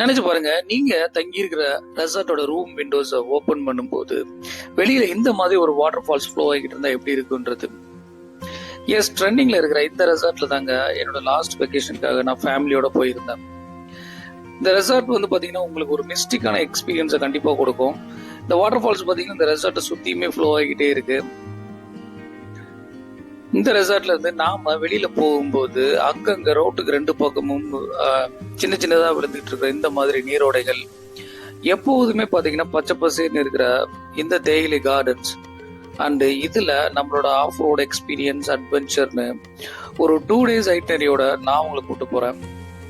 நினைச்சு பாருங்க நீங்க தங்கி இருக்கிற ரெசார்ட்டோட ரூம் விண்டோஸை ஓபன் பண்ணும்போது வெளியில இந்த மாதிரி ஒரு வாட்டர் ஃபால்ஸ் ஃப்ளோ ஆகிட்டு இருந்தா எப்படி இருக்குன்றது? எஸ் ட்ரெண்டிங்ல இருக்கிற இந்த ரெசார்ட்ல தாங்க என்னோட லாஸ்ட் வெக்கேஷனுக்காக நான் ஃபேமிலியோட போயிருந்தேன். இந்த ரெசார்ட் வந்து பாத்தீங்கன்னா உங்களுக்கு ஒரு மிஸ்டிக்கான எக்ஸ்பீரியன்ஸை கண்டிப்பா கொடுக்கும். இந்த வாட்டர் ஃபால்ஸ் பாத்தீங்கன்னா இந்த ரெசார்ட்டை சுத்தியுமே ஃப்ளோ ஆகிட்டே இருக்கு. இந்த ரெசார்ட்ல இருந்து நாம வெளியில போகும்போது அங்கங்க ரோட்டுக்கு ரெண்டு பக்கமும் சின்ன சின்னதா விழுந்துட்டு இருக்கிற இந்த மாதிரி நீரோடைகள். எப்போதுமே பாத்தீங்கன்னா பச்சை பசேர்னு இருக்கிற இந்த தேயிலை கார்டன்ஸ் அண்டு இதில் நம்மளோட ஆஃப் ரோடு எக்ஸ்பீரியன்ஸ் அட்வென்ச்சர்னு ஒரு டூ டேஸ் ஐட்டரியோட நான் உங்களை கூட்டு போகிறேன்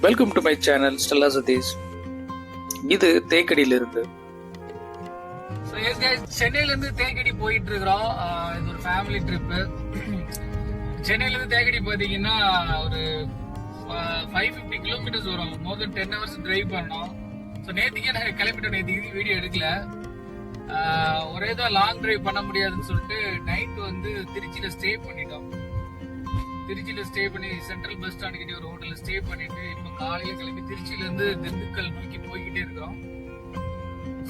welcome to my channel Stella Satish இது தேக்கடியிலிருந்து. சென்னையிலேருந்து தேக்கடி போயிட்டு இருக்கிறோம். இது ஒரு ஃபேமிலி ட்ரிப்பு சென்னையில இருந்து தேக்கடி பாத்தீங்கன்னா ஒரு ஃபைவ் ஃபிஃப்டி கிலோமீட்டர்ஸ் வரும். More than ten hours drive பண்ணோம். ஸோ நேற்றுக்கே நாங்கள் கிளம்பிட்டோம் நேத்திக்கு வீடியோ எடுக்கல. ஒரே தான் லாங் டிரைவ் பண்ண முடியாதுன்னு சொல்லிட்டு நைட் வந்து திருச்சியில் ஸ்டே பண்ணிட்டோம். திருச்சியில் ஸ்டே பண்ணி சென்ட்ரல் பஸ் ஸ்டாண்ட் கிட்டே ஒரு ஹோட்டலில் ஸ்டே பண்ணிட்டு இப்போ காலையில் கிளம்பி திருச்சியிலேருந்து திண்டுக்கல் நோக்கி போய்கிட்டே இருக்கிறோம்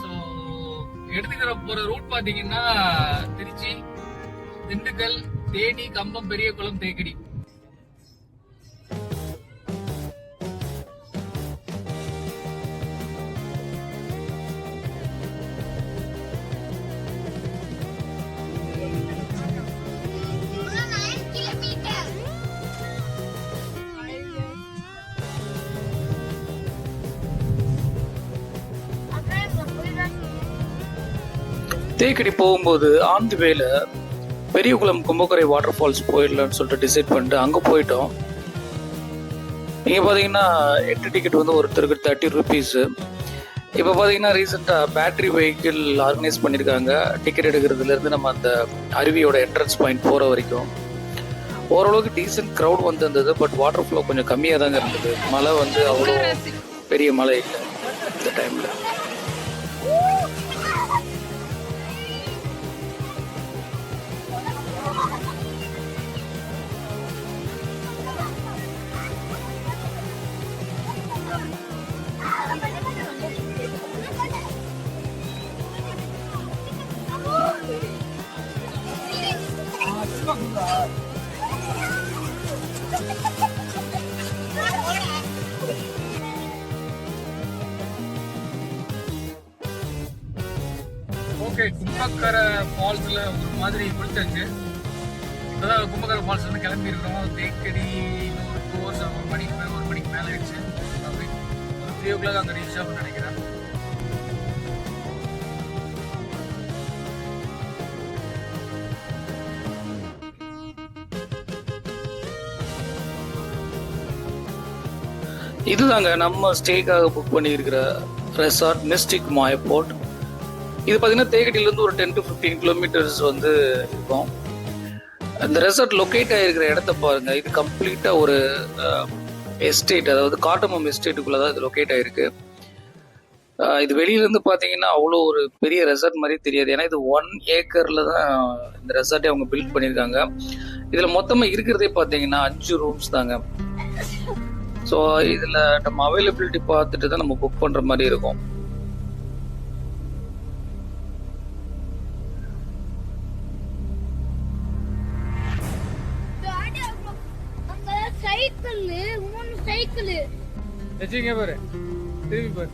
ஸோ எடுத்துக்கிற போகிற ரூட் பார்த்தீங்கன்னா திருச்சி திண்டுக்கல் தேனி கம்பம் பெரிய குளம் தேக்கடி. தேக்கடி போகும்போது ஆண்டு வேலை பெரியகுளம் கும்பக்கரை வாட்டர் ஃபால்ஸ் போயிடலாம்னு சொல்லிட்டு டிசைட் பண்ணிட்டு அங்கே போயிட்டோம். இங்கே பார்த்தீங்கன்னா எட்டு டிக்கெட் வந்து ஒருத்தருக்கு தேர்ட்டி ருபீஸு இப்போ பார்த்தீங்கன்னா ரீசெண்டாக பேட்டரி வெஹிக்கிள் ஆர்கனைஸ் பண்ணியிருக்காங்க டிக்கெட் எடுக்கிறதுலேருந்து நம்ம அந்த அருவியோட என்ட்ரன்ஸ் பாயிண்ட் போகிற வரைக்கும். ஓரளவுக்கு டீசென்ட் க்ரௌட் வந்து இருந்தது பட் வாட்டர் ஃப்ளோ கொஞ்சம் கம்மியாக தாங்க இருந்தது. மழை வந்து அவ்வளோ பெரிய மழை இல்லை இந்த டைமில் ஓகே கும்பக்கரை ஃபால்ஸ்ல ஒரு மாதிரி குளிச்சாச்சு இப்போதான் கும்பக்கரை ஃபால்ஸ் வந்து கிளம்பி இருக்கோம் தேக்கடி ஒரு டூ ஹவர்ஸ் ஒரு மணிக்கு மேலே ஒரு மணிக்கு மேலே ஆயிடுச்சு. அப்படி ஒரு த்ரீ ஓ கிளாக் அங்கே ரீச் ஆகும்னு நினைக்கிறேன். இதுதாங்க நம்ம ஸ்டேக்காக புக் பண்ணியிருக்கிற ரெசார்ட் மிஸ்டிக் மாயப்போர்ட் இது பார்த்தீங்கன்னா தேக்கடியிலேருந்து ஒரு டென் டு ஃபிஃப்டீன் கிலோமீட்டர்ஸ் வந்து இருக்கும். இந்த ரெசார்ட் லொக்கேட் ஆகிருக்கிற இடத்த பாருங்க. இது கம்ப்ளீட்டாக ஒரு எஸ்டேட் அதாவது காட்டமம் எஸ்டேட்டுக்குள்ளே தான் இது லொக்கேட் ஆகிருக்கு இது வெளியிலேருந்து பார்த்தீங்கன்னா அவ்வளோ ஒரு பெரிய ரெசார்ட் மாதிரி தெரியாது. ஏன்னா இது ஒன் ஏக்கரில் தான் இந்த ரெசார்ட்டே அவங்க பில்ட் பண்ணியிருக்காங்க. இதில் மொத்தமாக இருக்கிறதே பார்த்தீங்கன்னா அஞ்சு ரூம்ஸ் தாங்க. ஸோ இதில் நம்ம அவைலபிலிட்டி பார்த்துட்டு தான் நம்ம புக் பண்ணுற மாதிரி இருக்கும். சைக்கிள் மூணு சைக்கிள் பாரு. திரும்பி பாரு.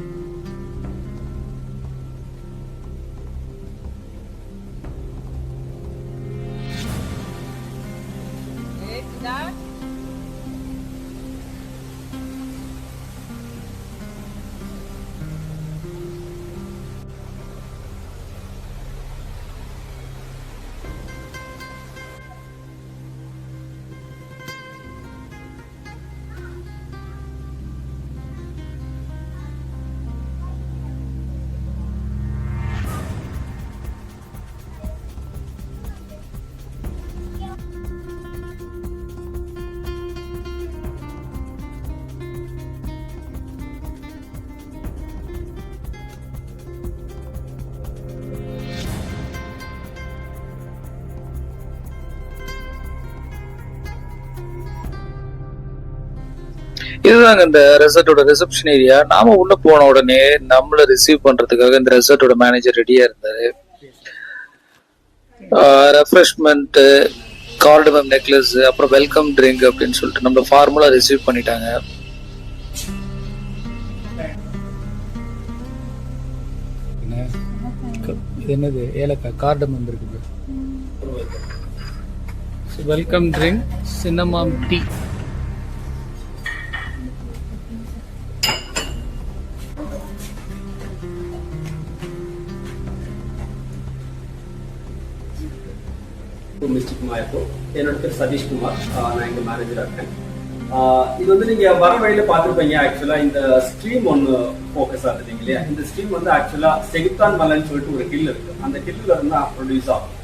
இதுதாங்க இந்த ரெசார்ட்டோட ரிசப்ஷன் ஏரியா நாம உள்ள போன உடனே நம்மள ரிசீவ் பண்றதுக்காக இந்த ரெசார்ட்டோட மேனேஜர் ரெடியா இருந்தாரு. ரெஃப்ரெஷ்மெண்ட் கார்டமம் நெக்லஸ் அப்புறம் வெல்கம் ட்ரிங்க் அப்படின்னு சொல்லிட்டு நம்ம ஃபார்முலா ரிசீவ் பண்ணிட்டாங்க. என்னது? ஏலக்காய் கார்டம் வந்திருக்குது வெல்கம் ட்ரிங்க் சின்னமாம் டீ இருக்கும் என்னோட பேர் சதீஷ்குமார். குமார் நான் இங்கே மேனேஜராக இருக்கேன். இது வந்து நீங்கள் வர வழியில் பார்த்துருப்பீங்க ஆக்சுவலாக இந்த ஸ்ட்ரீம் ஒன்று ஃபோக்கஸ் ஆகுது இல்லையா? இந்த ஸ்ட்ரீம் வந்து ஆக்சுவலாக செகுத்தான் மலைன்னு சொல்லிட்டு ஒரு ஹில் இருக்கு. அந்த ஹில்லில் இருந்து ப்ரொடியூஸ் ஆகும்.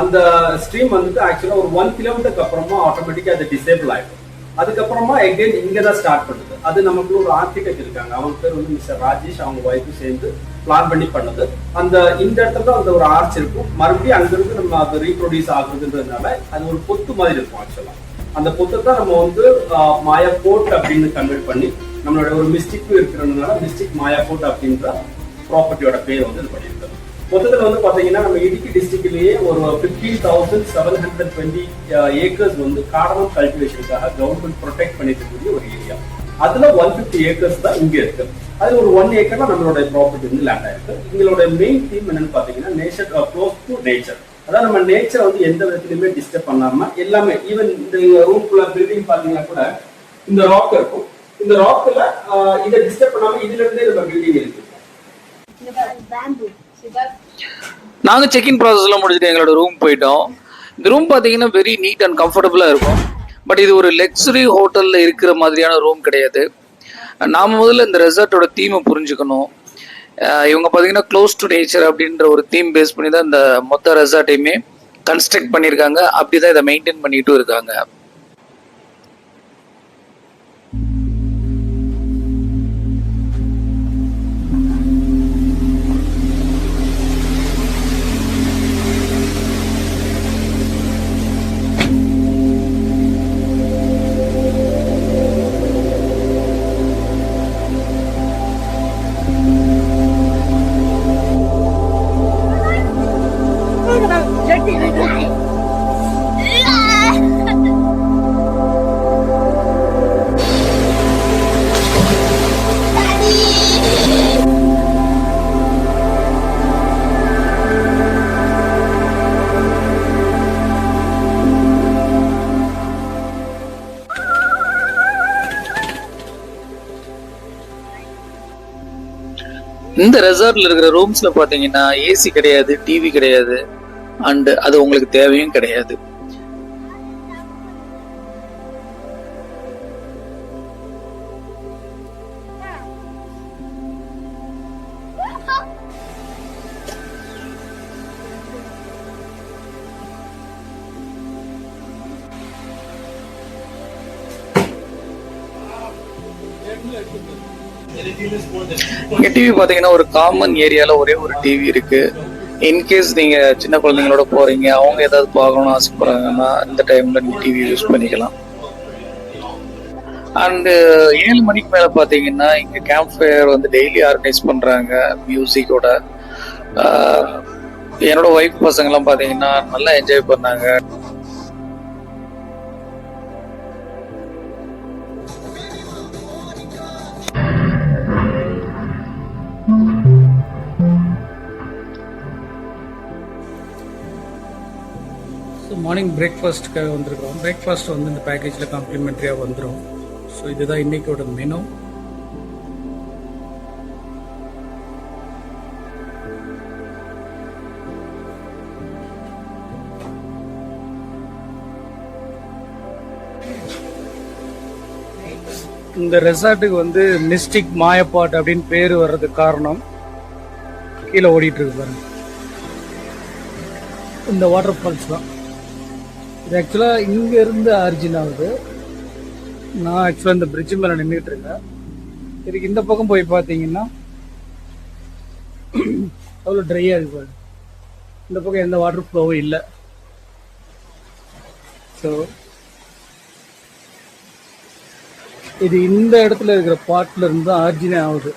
அந்த ஸ்ட்ரீம் வந்துட்டு ஆக்சுவலாக ஒரு ஒன் கிலோமீட்டருக்கு அப்புறமா ஆட்டோமேட்டிக்காக அது டிசேபிள் ஆகிடும் அதுக்கப்புறமா எகெயின் இங்கே தான் ஸ்டார்ட் பண்ணுது. அது நமக்கு ஒரு ஆர்கிடெக்ட் இருக்காங்க. அவங்க பேர் வந்து மிஸ்டர் ராஜேஷ். அவங்க ஒய்ஃபும் சேர்ந்து பிளான் பண்ணி பண்ணது. அந்த இந்த இடத்துல தான் அந்த ஒரு ஆர்ச் இருக்கும். மறுபடியும் அங்கிருந்து நம்ம அது ரீப்ரொடியூஸ் ஆகுறதுன்றதுனால அது ஒரு பொத்து மாதிரி இருக்கும் ஆக்சுவலா அந்த பொத்தை தான் நம்ம வந்து ஆஹ், மாயா போட் அப்படின்னு கன்வெர்ட் பண்ணி நம்மளோட ஒரு மிஸ்டிக் இருக்கிறதுனால மிஸ்டிக் மாயா போட் அப்படின்ற ப்ராப்பர்ட்டியோட பேர் வந்து இது பண்ணியிருக்கோம் மொத்தத்தில் வந்து பாத்தீங்கன்னா நம்ம இடுக்கி டிஸ்ட்ரிக்ட்லேயே ஒரு fifteen thousand seven hundred twenty acres வந்து காரணம் கல்டிவேஷனுக்காக கவர்மெண்ட் ப்ரொடெக்ட் பண்ணிட்டு இருக்கக்கூடிய ஒரு ஏரியா அதுல ஒன் ஃபிஃப்டி ஏக்கர்ஸ் தான் இங்க இருக்கு. அது ஒரு ஒன் ஏக்கர்ல நம்மளுடைய ப்ராப்பர்ட்டி வந்து லேண்ட் ஆயிருக்கு. எங்களோட மெயின் தீம் என்னன்னு பாத்தீங்கன்னா நேச்சர் க்ளோஸ் டு நேச்சர் அதாவது நம்ம நேச்சர் வந்து எந்த விதத்துலயுமே டிஸ்டர்ப் பண்ணாம எல்லாமே ஈவன் இந்த ரூம்குள்ள பில்டிங் பாத்தீங்கன்னா கூட இந்த ராக் இருக்கும். இந்த ராக்ல uh, இதை டிஸ்டர்ப் பண்ணாம இதுல இருந்தே நம்ம பில்டிங் இருக்கு. நாங்க செக் இன் ப்ராசஸ்லாம் முடிச்சுட்டு எங்களோட ரூம் போயிட்டோம். இந்த ரூம் பார்த்தீங்கன்னா வெரி நீட் அண்ட் கம்ஃபர்டபுளாக இருக்கும். பட் இது ஒரு லக்ஸுரி ஹோட்டலில் இருக்கிற மாதிரியான ரூம் கிடையாது. நாம் முதல்ல இந்த ரெசார்ட்டோட தீமை புரிஞ்சுக்கணும். இவங்க பார்த்தீங்கன்னா க்ளோஸ் டு நேச்சர் அப்படின்ற ஒரு தீம் பேஸ் பண்ணி தான் இந்த மொத்த ரெசார்ட்டையுமே கன்ஸ்ட்ரக்ட் பண்ணியிருக்காங்க. அப்படி தான் இதை மெயின்டைன் பண்ணிட்டும் இருக்காங்க. இந்த ரெசார்ட்ல இருக்கிற ரூம்ஸ்ல பாத்தீங்கன்னா ஏசி கிடையாது டிவி கிடையாது. அண்ட் அது உங்களுக்கு தேவையும் கிடையாது. இங்க டிவி பார்த்தீங்கன்னா ஒரு காமன் ஏரியாவில் ஒரே ஒரு டிவி இருக்கு. இன்கேஸ் நீங்க சின்ன குழந்தைங்களோட போறீங்க அவங்க ஏதாவது பார்க்கணும்னு ஆசைப்படுறாங்கன்னா இந்த டைம்ல நீங்க டிவி யூஸ் பண்ணிக்கலாம். அண்ட் ஏழு மணிக்கு மேல பாத்தீங்கன்னா இங்க கேம்ப் ஃபயர் வந்து டெய்லி ஆர்கனைஸ் பண்றாங்க மியூசிக்கோட என்னோட ஒய்ஃப் பசங்க எல்லாம் பாத்தீங்கன்னா நல்லா என்ஜாய் பண்ணாங்க. மார்னிங் பிரேக்ஃபாஸ்ட்டுக்காக வந்திருக்கிறோம். பிரேக்ஃபாஸ்ட் வந்து இந்த பேக்கேஜில் காம்ப்ளிமெண்ட்ரியாக வந்துடும் ஸோ இதுதான் இன்னைக்கோட மெனு இந்த ரெசார்ட்டுக்கு வந்து மிஸ்டிக் மாயப்பாட் அப்படின்னு பேர் வர்றதுக்கு காரணம். கீழே ஓடிட்டு இருக்கு பாருங்க. இந்த வாட்டர் ஃபால்ஸ் தான். ஆக்சுவலாக இங்கேருந்து ஆரிஜின் ஆகுது நான் ஆக்சுவலாக இந்த பிரிட்ஜ் மேலே நின்றுட்டு இருக்கேன். இதுக்கு இந்த பக்கம் போய் பார்த்தீங்கன்னா அவ்வளோ ட்ரையாக இருக்கு இந்த பக்கம் எந்த வாட்டர் ஃப்ளோவும் இல்லை. ஸோ இது இந்த இடத்துல இருக்கிற பாட்டில் இருந்து தான் ஆர்ஜினே ஆகுது.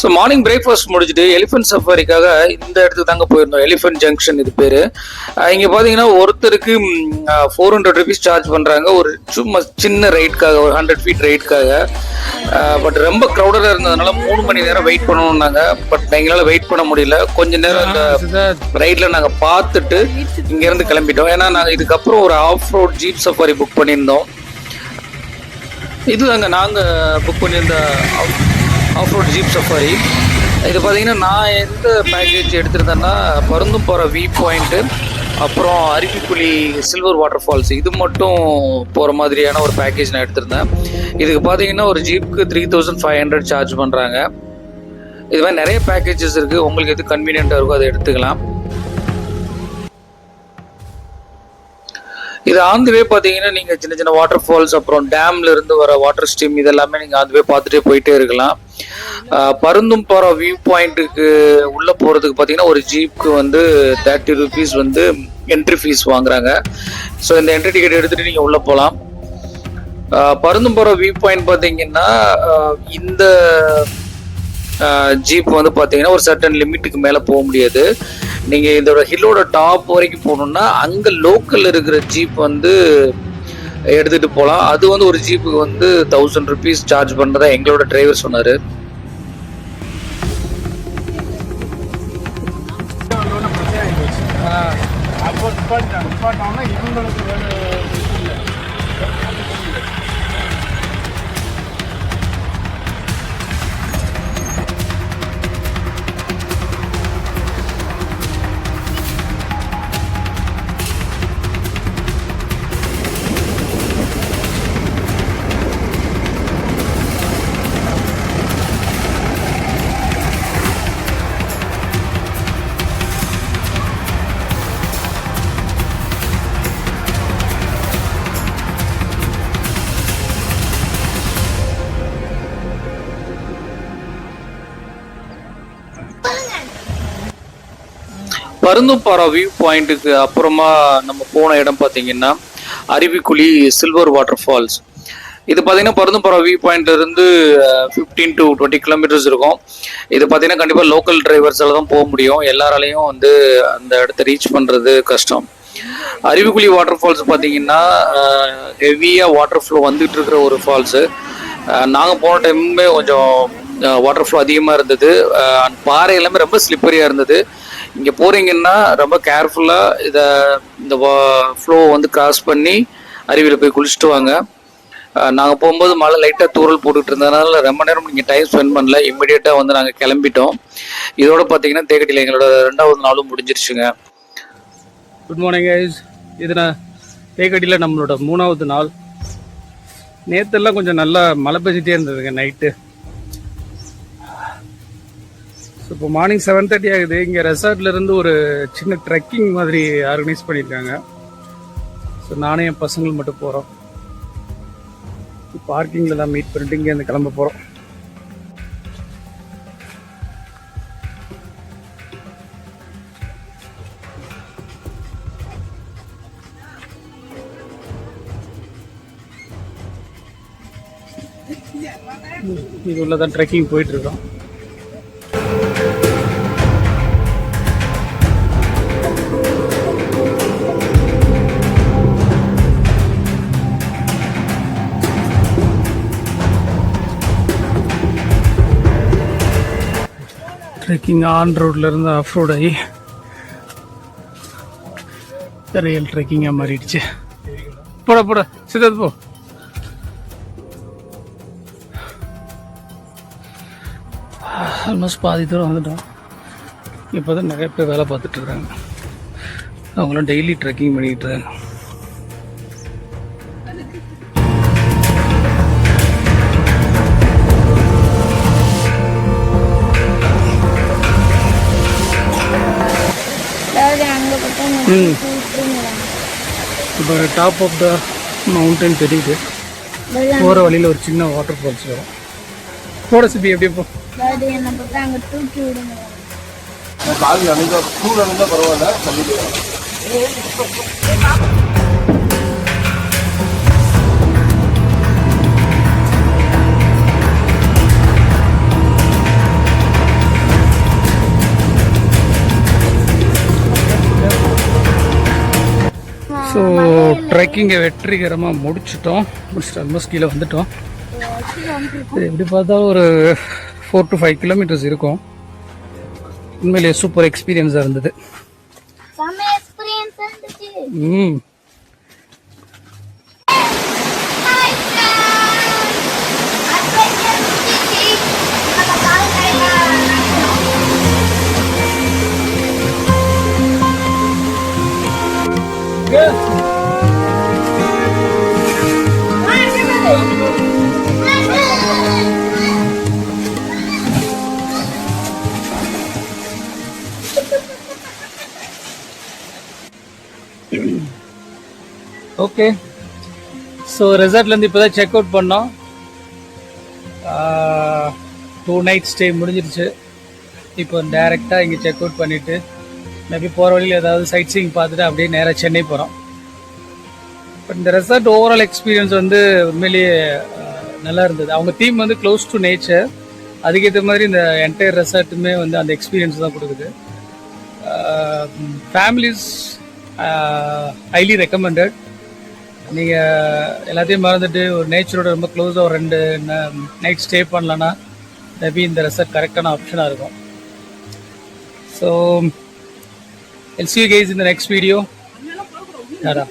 ஸோ மார்னிங் பிரேக்ஃபாஸ்ட் முடிச்சுட்டு எலிஃபென்ட் சஃபாரிக்காக இந்த இடத்துக்கு தாங்க போயிருந்தோம். எலிஃபென்ட் ஜங்ஷன் இது பேர். இங்கே பார்த்தீங்கன்னா ஒருத்தருக்கு ஃபோர் ஹண்ட்ரட் ருபீஸ் சார்ஜ் பண்ணுறாங்க ஒரு சும்மா சின்ன ரைட்காக ஒரு ஹண்ட்ரட் ஃபீட் ரைட்காக பட் ரொம்ப க்ரௌடடாக இருந்ததுனால மூணு மணி நேரம் வெயிட் பண்ணணும்னாங்க. பட் எங்களால் வெயிட் பண்ண முடியல. கொஞ்ச நேரம் இந்த ரைடில் நாங்கள் பார்த்துட்டு இங்கேருந்து கிளம்பிட்டோம். ஏன்னா நாங்கள் இதுக்கப்புறம் ஒரு off road jeep safari book பண்ணியிருந்தோம். இதுதாங்க நாங்கள் புக் பண்ணியிருந்த ஆஃப் ரோட் ஜீப் சஃபாரி இது பார்த்தீங்கன்னா நான் எந்த பேக்கேஜ் எடுத்திருந்தேன்னா பருந்தும் போகிற வியூ பாயிண்ட்டு அப்புறம் அருவிக்குழி சில்வர் வாட்டர் ஃபால்ஸ் இது மட்டும் போகிற மாதிரியான ஒரு பேக்கேஜ் நான் எடுத்திருந்தேன். இதுக்கு பார்த்தீங்கன்னா ஒரு ஜீப்புக்கு three thousand five hundred charge பண்ணுறாங்க இது மாதிரி நிறைய பேக்கேஜஸ் இருக்குது உங்களுக்கு எது கன்வீனியண்ட்டாக இருக்கோ அதை எடுத்துக்கலாம். இது ஆந்துவே பார்த்தீங்கன்னா நீங்கள் சின்ன சின்ன வாட்டர் ஃபால்ஸ் அப்புறம் டேம்ல இருந்து வர வாட்டர் ஸ்ட்ரீம் இதெல்லாமே நீங்கள் ஆந்துவே பார்த்துட்டே போயிட்டே இருக்கலாம். பருந்தும் போகிற வியூ பாயிண்ட்டுக்கு உள்ளே போகிறதுக்கு பார்த்தீங்கன்னா ஒரு ஜீப்புக்கு வந்து தேர்ட்டி ருபீஸ் வந்து என்ட்ரி ஃபீஸ் வாங்குறாங்க. ஸோ இந்த என்ட்ரி டிக்கெட் எடுத்துகிட்டு நீங்கள் உள்ளே போகலாம் பருந்தும் போகிற வியூ பாயிண்ட் பார்த்தீங்கன்னா இந்த ஜீப் வந்து பார்த்தீங்கன்னா ஒரு சர்டன் லிமிட்டுக்கு மேலே போக முடியாது. நீங்கள் இதோட ஹில்லோட டாப் வரைக்கும் போகணுன்னா அங்கே லோக்கல் இருக்கிற ஜீப் வந்து எடுத்துகிட்டு போகலாம் அது வந்து ஒரு ஜீப்புக்கு வந்து தௌசண்ட் ருபீஸ் சார்ஜ் பண்ணுறதா எங்களோட டிரைவர் சொன்னார். அப்போ நிப்பாட்டாங்க நிப்பாட்டாங்கன்னா இவங்களுக்கு வேறு பருந்துப்பாறை வியூ பாயிண்ட்டுக்கு அப்புறமா நம்ம போன இடம் பார்த்தீங்கன்னா அருவிக்குழி சில்வர் வாட்டர் ஃபால்ஸ் இது பார்த்தீங்கன்னா பருந்துப்பாறை வியூ பாயிண்ட்லேருந்து ஃபிஃப்டீன் டு டுவெண்ட்டி கிலோமீட்டர்ஸ் இருக்கும். இது பார்த்தீங்கன்னா கண்டிப்பாக லோக்கல் டிரைவர்ஸால தான் போக முடியும். எல்லாராலையும் வந்து அந்த இடத்த ரீச் பண்ணுறது கஷ்டம். அருவிக்குழி வாட்டர் ஃபால்ஸ் பார்த்தீங்கன்னா ஹெவியாக வாட்டர் ஃப்ளோ வந்துட்டு இருக்கிற ஒரு ஃபால்ஸு நாங்கள் போன டைமுமே கொஞ்சம் வாட்டர் ஃப்ளோ அதிகமாக இருந்தது. அண்ட் பாறை எல்லாமே ரொம்ப ஸ்லிப்பரியாக இருந்தது. இங்கே போகிறீங்கன்னா ரொம்ப கேர்ஃபுல்லாக இதை இந்த ஃப்ளோ வந்து கிராஸ் பண்ணி அருவியில் போய் குளிச்சுட்டு வாங்க. நாங்கள் போகும்போது மழை லைட்டாக தூறல் போட்டுட்டு இருந்ததுனால ரொம்ப நேரம் நீங்கள் டைம் ஸ்பெண்ட் பண்ணல. இம்மிடியேட்டாக வந்து நாங்கள் கிளம்பிட்டோம். இதோட பார்த்தீங்கன்னா தேக்கட்டியில் எங்களோட ரெண்டாவது நாளும் முடிஞ்சிருச்சுங்க. குட் மார்னிங் கைஸ் இது நான் தேக்கடியில் நம்மளோட மூணாவது நாள். நேற்றுலாம் கொஞ்சம் நல்லா மழை பெஞ்சிட்டே இருந்ததுங்க நைட்டு ஸோ இப்போ மார்னிங் செவன் தேர்ட்டி ஆகுது. இங்கே ரெசார்ட்லேருந்து ஒரு சின்ன ட்ரெக்கிங் மாதிரி ஆர்கனைஸ் பண்ணியிருக்காங்க. ஸோ நானே என் பசங்கள் மட்டும் போகிறோம் பார்க்கிங்கில் தான் மீட் பண்ணிட்டு இங்கேருந்து கிளம்ப போகிறோம் இது உள்ளதான் ட்ரெக்கிங் போயிட்டு ட்ரெக்கிங் ஆன் ரோட்லேருந்து ஆஃப் ரோட் ஆகி ரியல் ட்ரெக்கிங்காக மாறிடுச்சு. போட போட சித்தார்த் போ. ஆல்மோஸ்ட் பாதி தூரம் வந்துட்டோம். இப்போ தான் நிறைய பேர் வேலை பார்த்துட்ருக்காங்க அவங்களாம் டெய்லி ட்ரெக்கிங் பண்ணிக்கிட்டு இருக்காங்க. இப்போ டாப் ஆஃப் த மவுண்டன் தெரியுது போகிற வழியில் ஒரு சின்ன வாட்டர் ஃபால்ஸ் வரும் போட சிப்பி எப்படி போ அதாவது தண்ணி ட்ரெக்கிங்கை வெற்றிகரமாக முடிச்சிட்டோம். முடிச்சுட்டு ஆல்மோஸ்ட் கீழே வந்துட்டோம். எப்படி பார்த்தாலும் ஒரு ஃபோர் டு ஃபைவ் கிலோமீட்டர்ஸ் இருக்கும். உண்மையிலேயே சூப்பர் எக்ஸ்பீரியன்ஸாக இருந்தது. ம். Hi, ஓகே ஸோ ரெசார்ட்லேருந்து இப்போ தான் செக் அவுட் பண்ணோம். டூ நைட் ஸ்டே முடிஞ்சிருச்சு. இப்போ டேரெக்டாக இங்கே செக் அவுட் பண்ணிவிட்டு மேபி போகிற வழியில் ஏதாவது சைட் சீயிங் பார்த்துட்டு அப்படியே நேராக சென்னை போகிறோம் பட் இந்த ரெசார்ட் ஓவரால் எக்ஸ்பீரியன்ஸ் வந்து உண்மையிலேயே நல்லா இருந்தது. அவங்க தீம் வந்து க்ளோஸ் டு நேச்சர் அதுக்கேற்ற மாதிரி இந்த என்டையர் ரெசார்ட்டுமே வந்து அந்த எக்ஸ்பீரியன்ஸ் தான் கொடுக்குது. ஃபேமிலிஸ் ஹைலி ரெக்கமெண்டட் நீங்கள் எல்லாத்தையும் மறந்துட்டு ஒரு நேச்சரோட ரொம்ப க்ளோஸாக ஒரு ரெண்டு நைட் ஸ்டே பண்ணலன்னா மேபி இந்த ரெசார்ட் கரெக்டான ஆப்ஷனாக இருக்கும். ஸோ எல் சி கைஸ் இந்த நெக்ஸ்ட் வீடியோ டாடா